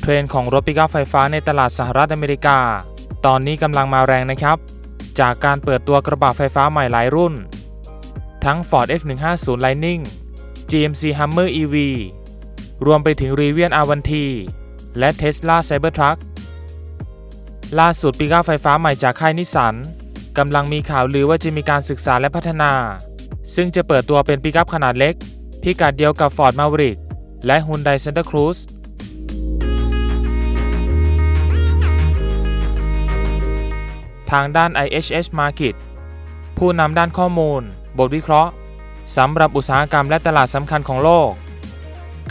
เทรนด์ของรถปิกอัพไฟฟ้าในตลาดสหรัฐอเมริกา ตอนนี้กำลังมาแรงนะครับ จากการเปิดตัวกระบะไฟฟ้าใหม่หลายรุ่น ทั้ง Ford F150 Lightning GMC Hummer EV รวมไปถึง Rivian R1T และ Tesla Cybertruck ล่าสุดปิกอัพไฟฟ้าใหม่จากค่ายนิสสันกำลังมีข่าวลือว่าจะมีการศึกษาและพัฒนา ซึ่งจะเปิดตัวเป็นปิกอัพขนาดเล็ก พิกัดเดียวกับ Ford Maverick และ Hyundai Santa Cruz ทางด้าน IHS Market ผู้นำด้านข้อมูล บทวิเคราะห์สำหรับอุตสาหกรรมและตลาดสำคัญของโลก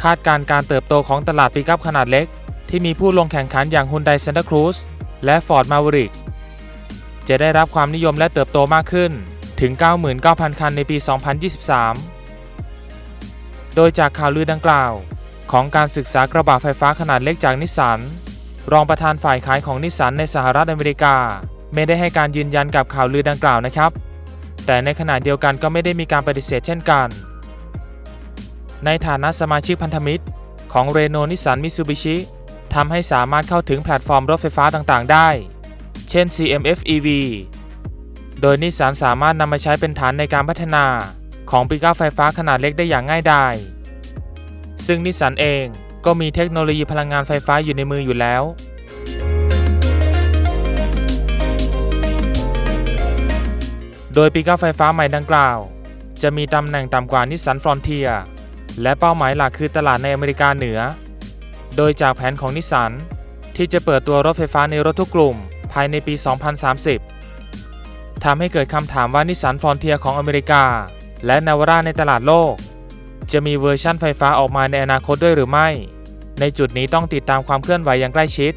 คาดการณ์การเติบโตของตลาดปิกัพขนาดเล็ก ที่มีผู้ลงแข่งขันอย่าง Hyundai Santa Cruz และ Ford Maverick จะได้รับความนิยมและเติบโตมากขึ้นถึง 99,000 คันในปี 2023 โดยจากข่าวลือดังกล่าว ของการศึกษากระบะไฟฟ้าขนาดเล็กจากนิสสันรองประธานฝ่ายขายของนิสสันในสหรัฐอเมริกา ไม่ได้ให้การยืนยันกับข่าวลือดังกล่าวนะครับ แต่ในขณะเดียวกันก็ไม่ได้มีการปฏิเสธเช่นกัน ในฐานะสมาชิกพันธมิตร ของเรโนนิสันมิตซูบิชิทำให้สามารถเข้าถึงแพลตฟอร์มรถไฟฟ้าต่างๆ ได้ เช่น CMF EV โดยนิสสันสามารถนำมาใช้เป็นฐานในการพัฒนาของปิกอัพไฟฟ้าขนาดเล็กได้อย่างง่ายดายซึ่งนิสสันเองก็มีเทคโนโลยีพลังงานไฟฟ้าอยู่ในมืออยู่แล้ว โดยปิกอัพไฟฟ้าใหม่ดังกล่าว จะมีตำแหน่งต่ำกว่านิสสันฟรอนเทียและเป้าหมายหลักคือตลาดในอเมริกาเหนือ โดยจากแผนของนิสสันที่จะเปิดตัวรถไฟฟ้าในรถทุกกลุ่มภายในปี 2030 ทำให้เกิดคำถามว่านิสสันฟรอนเทียของอเมริกา และนาวาร่าในตลาดโลก จะมีเวอร์ชั่นไฟฟ้าออกมาในอนาคตด้วยหรือไม่ ในจุดนี้ต้องติดตามความเคลื่อนไหวอย่างใกล้ชิด